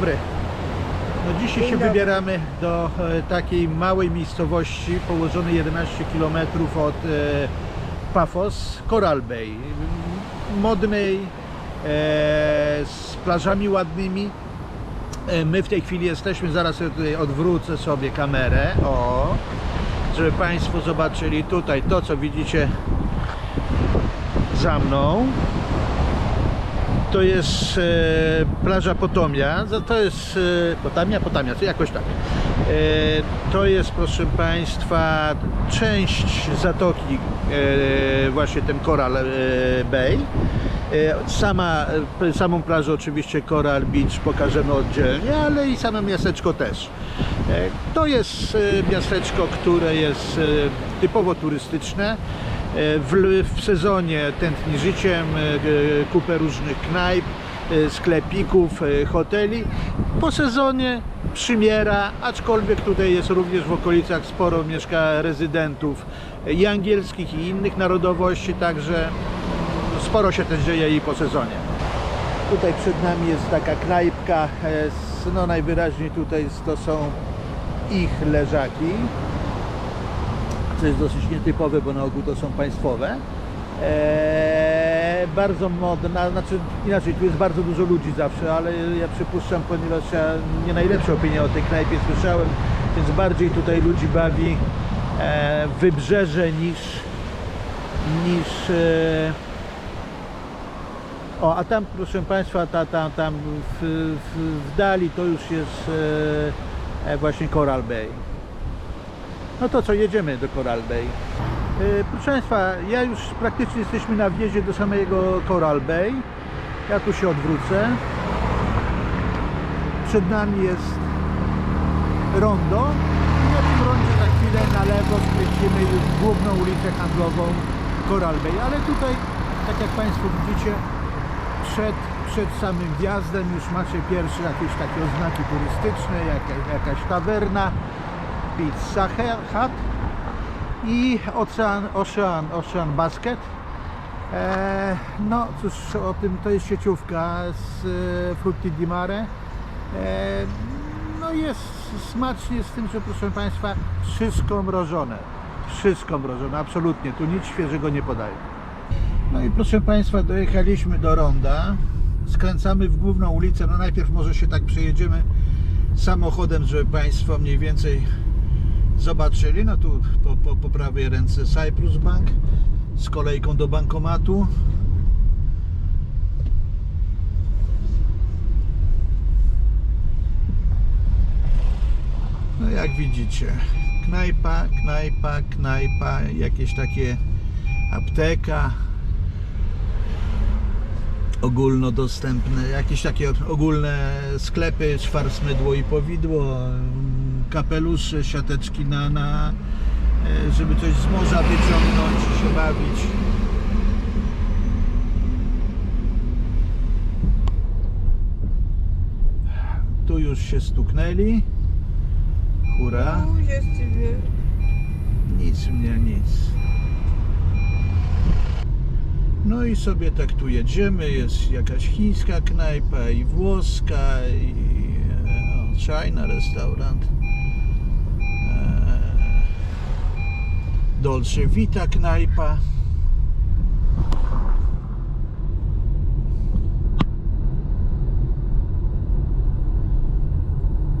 dobry. No dzisiaj Dzień się dobry. wybieramy do e, takiej małej miejscowości położonej 11 km od e, Pafos, Coral Bay. Modnej, e, z plażami ładnymi. My w tej chwili jesteśmy, zaraz tutaj odwrócę sobie kamerę, o, żeby Państwo zobaczyli tutaj to, co widzicie za mną. To jest e, plaża Potomia. To jest e, Potamia, Potamia, jakoś tak. E, to jest, proszę Państwa, część zatoki, e, właśnie ten Coral e, Bay. E, Sama, e, samą plażę oczywiście Coral Beach pokażemy oddzielnie, ale i same miasteczko też. E, To jest e, miasteczko, które jest e, typowo turystyczne. E, W, w sezonie tętni życiem, e, kupę różnych knajp, e, sklepików, hoteli. Po sezonie przymiera, aczkolwiek tutaj jest również w okolicach sporo mieszka rezydentów i angielskich i innych narodowości, także sporo się też dzieje i po sezonie. Tutaj przed nami jest taka knajpka, no najwyraźniej tutaj to są ich leżaki co jest dosyć nietypowe, bo na ogół to są państwowe. Eee, bardzo modna, znaczy inaczej, tu jest bardzo dużo ludzi zawsze, ale ja przypuszczam, ponieważ ja nie najlepsze opinie o tej knajpie słyszałem, więc bardziej tutaj ludzi bawi e, wybrzeże niż niż e, o, a tam proszę Państwa, ta, ta, tam w, w, w dali to już jest e, e, właśnie Coral Bay. No to co, jedziemy do Coral Bay. Yy, Proszę Państwa, ja już praktycznie jesteśmy na wjeździe do samego Coral Bay. Ja tu się odwrócę. Przed nami jest rondo. I na tym rondzie za chwilę na lewo skręcimy już główną ulicę handlową Coral Bay. Ale tutaj, tak jak Państwo widzicie, przed, przed samym wjazdem już macie pierwsze jakieś takie oznaki turystyczne, jaka, jakaś tawerna, Pizza Hut i Ocean, Ocean, Ocean Basket. E, no cóż, o tym to jest sieciówka z e, Frutti di Mare. E, no jest smacznie z tym, że proszę Państwa, wszystko mrożone. Wszystko mrożone, absolutnie. Tu nic świeżego nie podają. No i proszę Państwa, dojechaliśmy do Ronda. Skręcamy w główną ulicę. No najpierw może się tak przejedziemy samochodem, żeby Państwo mniej więcej zobaczyli. No tu po, po, po prawej ręce Cyprus Bank z kolejką do bankomatu. No jak widzicie, knajpa, knajpa, knajpa, jakieś takie apteka ogólnodostępne, jakieś takie ogólne sklepy, szwarc, mydło i powidło, Kapelusze, siateczki na, na e, żeby coś z morza wyciągnąć i się bawić. Tu już się stuknęli. Hura. Nic mnie, nic. No i sobie tak tu jedziemy, jest jakaś chińska knajpa i włoska i e, no, China restaurant. Dolce Vita knajpa.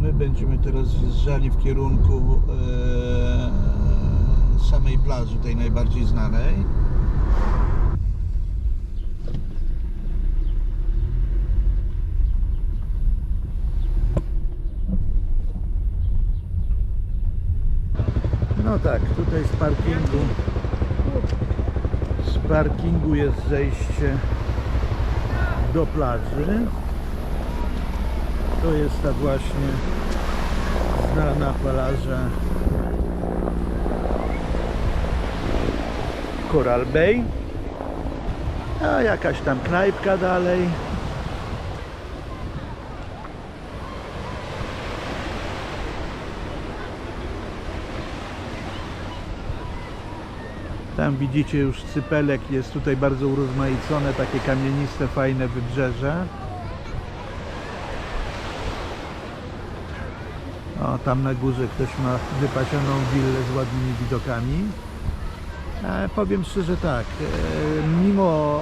My będziemy teraz zjeżdżali w kierunku e, samej plaży, tej najbardziej znanej. No tak, tutaj z parkingu z parkingu jest zejście do plaży. To jest ta właśnie znana plaża Coral Bay. A jakaś tam knajpka dalej. Tam widzicie już cypelek, jest tutaj bardzo urozmaicone, takie kamieniste, fajne wybrzeże. O, tam na górze ktoś ma wypasioną willę z ładnymi widokami. E, powiem szczerze tak, e, mimo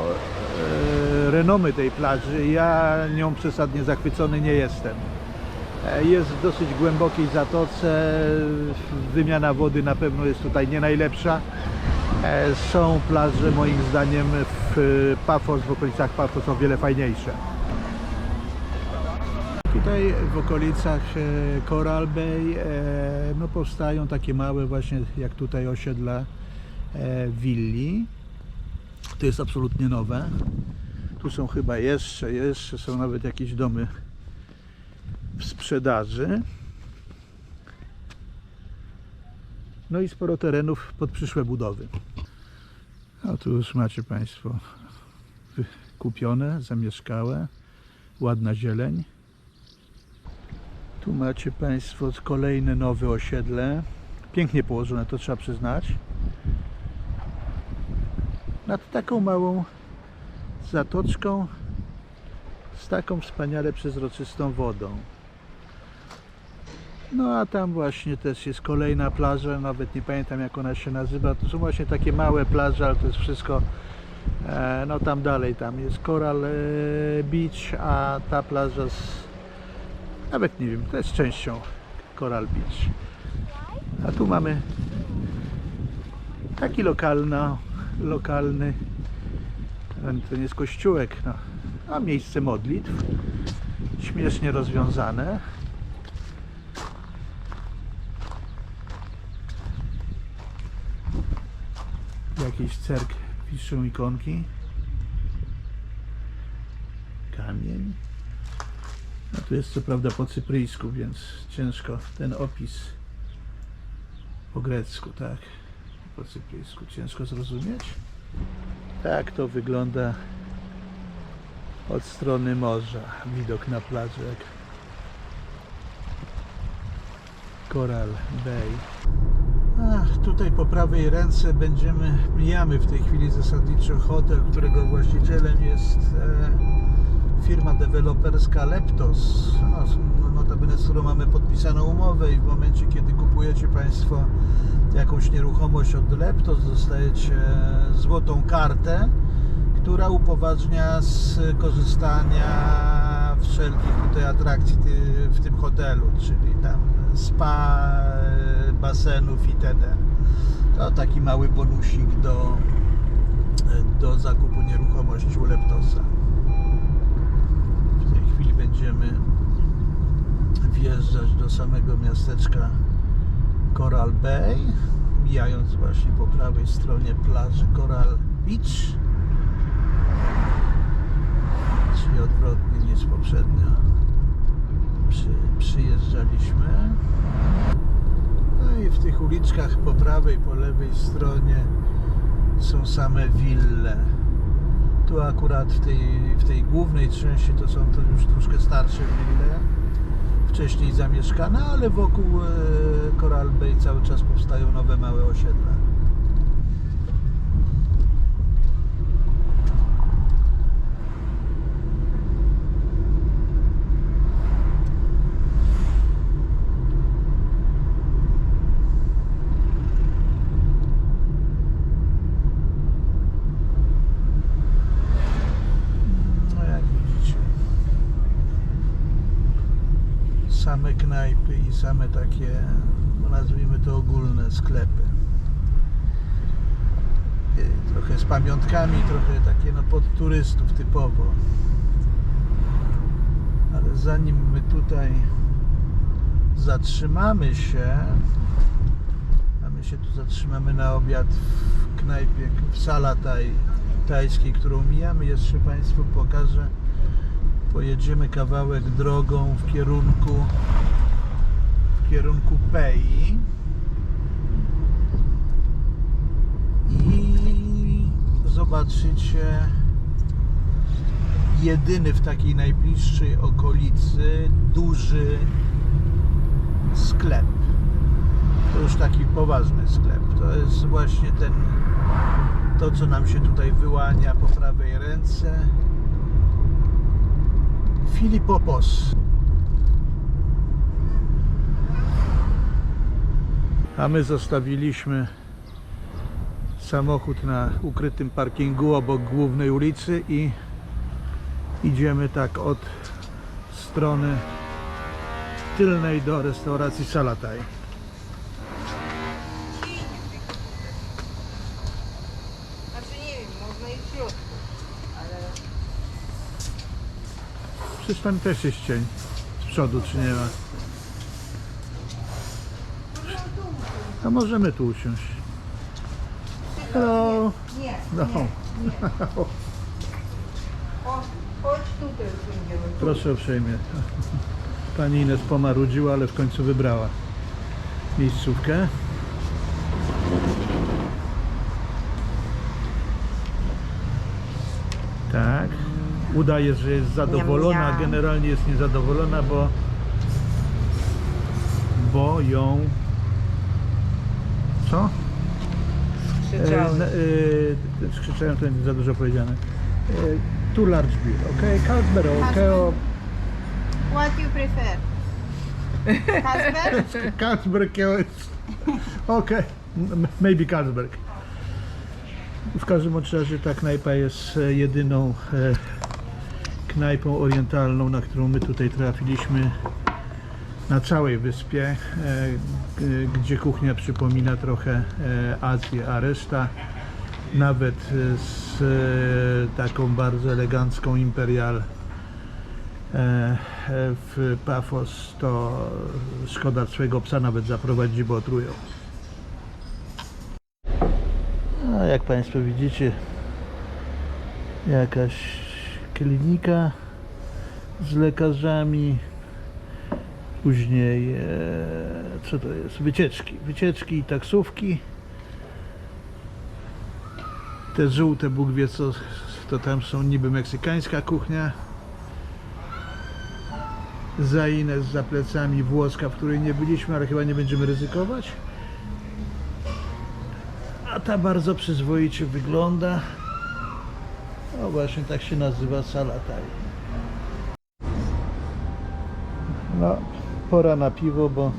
e, renomy tej plaży, ja nią przesadnie zachwycony nie jestem. E, Jest w dosyć głębokiej zatoce, wymiana wody na pewno jest tutaj nie najlepsza. E, Są plaże moim zdaniem w Pafos, w okolicach Pafos o wiele fajniejsze. Tutaj w okolicach e, Coral Bay e, no, powstają takie małe właśnie jak tutaj osiedla willi. To jest absolutnie nowe. Tu są chyba jeszcze, jeszcze są nawet jakieś domy w sprzedaży. No i sporo terenów pod przyszłe budowy. A tu już macie Państwo kupione, zamieszkałe, ładna zieleń. Tu macie Państwo kolejne nowe osiedle. Pięknie położone, to trzeba przyznać. Nad taką małą zatoczką z taką wspaniale przezroczystą wodą. No a tam właśnie też jest kolejna plaża, nawet nie pamiętam jak ona się nazywa. To są właśnie takie małe plaże, ale to jest wszystko e, no tam dalej, tam jest Coral e, Beach, a ta plaża z nawet nie wiem, to jest częścią Coral Beach. A tu mamy taki lokalno, lokalny, to nie jest kościółek, no, a miejsce modlitw, śmiesznie rozwiązane. Jakiś cerk, piszą ikonki. Kamień. No tu jest co prawda po cypryjsku, więc ciężko ten opis po grecku, tak? Po cypryjsku ciężko zrozumieć. Tak to wygląda od strony morza. Widok na plażę jak Coral Bay. Tutaj po prawej ręce będziemy, mijamy w tej chwili zasadniczo hotel, którego właścicielem jest e, firma deweloperska Leptos, no, notabene z którą mamy podpisaną umowę i w momencie kiedy kupujecie Państwo jakąś nieruchomość od Leptos dostajecie złotą kartę, która upoważnia z korzystania wszelkich tutaj atrakcji w tym hotelu, czyli tam spa, basenów itd. To taki mały bonusik do, do zakupu nieruchomości u Leptosa. W tej chwili będziemy wjeżdżać do samego miasteczka Coral Bay, mijając właśnie po prawej stronie plaży Coral Beach, czyli odwrotnie niż poprzednio przy, przyjeżdżaliśmy. No i w tych uliczkach po prawej, po lewej stronie są same wille. Tu akurat w tej, w tej głównej części to są to już troszkę starsze wille, wcześniej zamieszkane, ale wokół e, Coral Bay cały czas powstają nowe małe osiedla. No jak widzicie. Same knajpy i same takie, no nazwijmy to ogólne sklepy. Takie Trochę z pamiątkami, trochę takie no pod turystów typowo. Ale zanim my tutaj zatrzymamy się, a my się tu zatrzymamy na obiad w knajpie, w sala taj, tajskiej, którą mijamy, jeszcze Państwu pokażę. Pojedziemy kawałek drogą w kierunku w kierunku Pei i zobaczycie jedyny w takiej najbliższej okolicy duży sklep. To już taki poważny sklep. To jest właśnie ten to co nam się tutaj wyłania po prawej ręce. Filipopos. A my zostawiliśmy samochód na ukrytym parkingu obok głównej ulicy i idziemy tak od strony tylnej do restauracji Salataj. Znaczy nie wiem, można i w środku, ale Przecież tam też jest cień z przodu, czy nie ma? A możemy tu usiąść. Hello. nie, No. nie, nie. O, chodź tutaj będziemy. tu. Proszę uprzejmie. Pani Ines pomarudziła, ale w końcu wybrała miejscówkę. Tak. Udaje, że jest zadowolona, a generalnie jest niezadowolona, bo bo ją co? E, Krzyczały. na- e, skrzyczałem, to jest za dużo powiedziane. E, too large beer, ok? Carlsberg, ok? What you prefer? Husband? Carlsberg jest... Ok, maybe Carlsberg. W każdym razie ta knajpa jest e, jedyną e, knajpą orientalną, na którą my tutaj trafiliśmy na całej wyspie, e, gdzie kuchnia przypomina trochę e, Azję, a reszta nawet e, z taką bardzo elegancką imperial w Pafos, to szkoda swojego psa nawet zaprowadzić, bo otrują. A jak Państwo widzicie, jakaś klinika z lekarzami, później e, co to jest? Wycieczki, wycieczki i taksówki. Te żółte, Bóg wie co, to tam są niby meksykańska kuchnia. Za Ines za plecami włoska, w której nie byliśmy, ale chyba nie będziemy ryzykować. A ta bardzo przyzwoicie wygląda. No właśnie tak się nazywa Salataj. No, pora na piwo, bo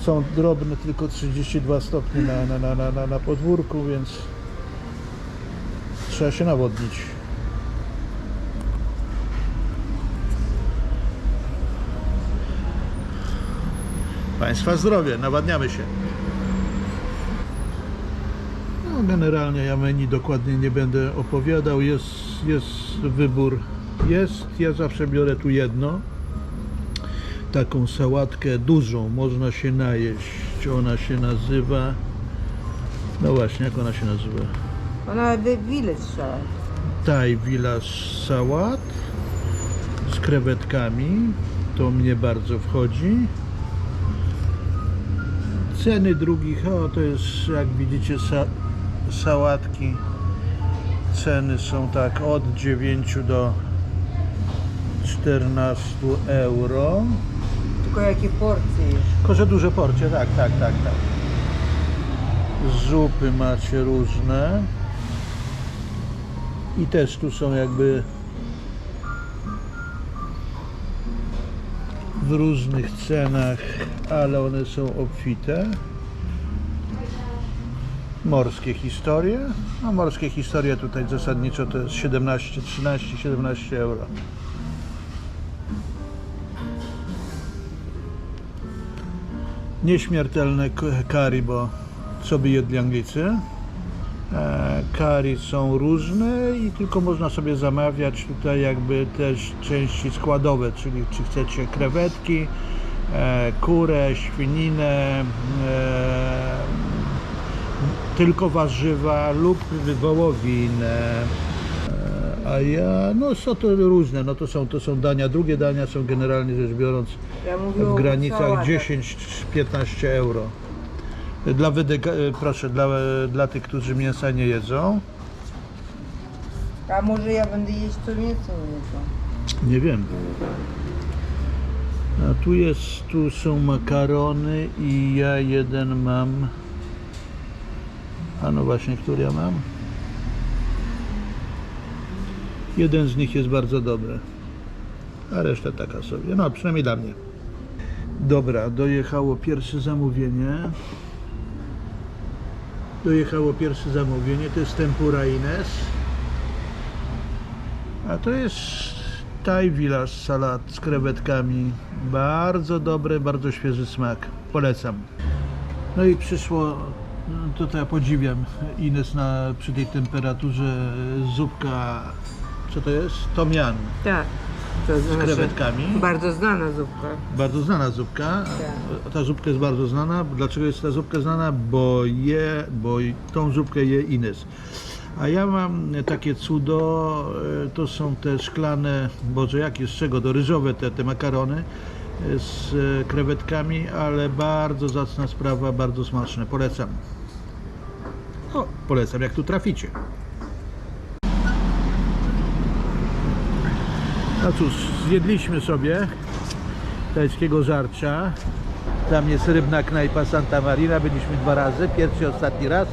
są drobne tylko 32 stopnie na, na, na, na, na podwórku, więc trzeba się nawodnić. Państwa zdrowie, nawadniamy się. No, generalnie ja menu dokładnie nie będę opowiadał. Jest, jest wybór. Jest. Ja zawsze biorę tu jedno. Taką sałatkę dużą. Można się najeść. Ona się nazywa. No właśnie, jak ona się nazywa? Ona village salad. Thai Village Sałat z krewetkami. To mnie bardzo wchodzi. Ceny drugich, o to jest jak widzicie sałatki. Ceny są tak od 9 do 14 euro. Tylko jakie porcje. Tylko, że duże porcie, tak, tak, tak, tak. Zupy macie różne. I też tu są jakby w różnych cenach, ale one są obfite. Morskie historie. No morskie historie tutaj zasadniczo to jest 17, 13, 17 euro. nieśmiertelne k- curry, bo co by jedli Anglicy. E, Curry są różne i tylko można sobie zamawiać tutaj jakby też części składowe, czyli czy chcecie krewetki, e, kurę, świninę, e, tylko warzywa lub wołowinę. E, A ja, no są to różne, no to są, to są dania, drugie dania są generalnie rzecz biorąc Ja w granicach sałatach. 10-15 euro. Dla wydeka, proszę, dla, dla tych, którzy mięsa nie jedzą, A może ja będę jeść to mięso nie wiem. A tu jest, tu są makarony i ja jeden mam. A no właśnie, który ja mam? Jeden z nich jest bardzo dobry, a reszta taka sobie. No, przynajmniej dla mnie. Dobra, dojechało pierwsze zamówienie. Dojechało pierwsze zamówienie, to jest tempura Ines. A to jest Thai Village salat z krewetkami. Bardzo dobre, bardzo świeży smak. Polecam. No i przyszło, to, to ja podziwiam Ines na, przy tej temperaturze zupka, co to jest? Tom yum. Tak. To znaczy, krewetkami. Bardzo znana zupka. Bardzo znana zupka. Tak. Ta zupka jest bardzo znana. Dlaczego jest ta zupka znana? Bo je, bo tą zupkę je Ines. A ja mam takie cudo, e, to są te szklane, boże jakie z czego, do ryżowe te, te makarony e, z krewetkami, ale bardzo zacna sprawa, bardzo smaczne. Polecam. O, polecam, jak tu traficie. No cóż, zjedliśmy sobie tajskiego żarcia. Tam jest rybna knajpa Santa Marina. Byliśmy dwa razy, pierwszy i ostatni raz.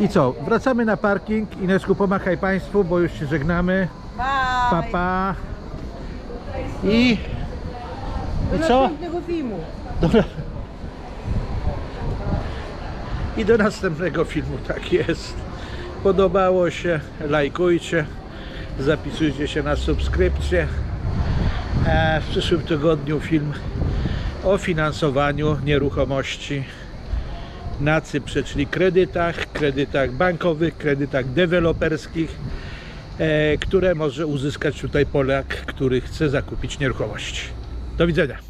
I co? Wracamy na parking. Inesku, pomachaj Państwu, bo już się żegnamy. Pa, pa. I... I co? następnego filmu. Dobra. I do następnego filmu, tak jest. Podobało się, lajkujcie, zapisujcie się na subskrypcję. E, w przyszłym tygodniu film o finansowaniu nieruchomości na Cyprze, czyli kredytach, kredytach bankowych, kredytach deweloperskich, e, które może uzyskać tutaj Polak, który chce zakupić nieruchomość. Do widzenia.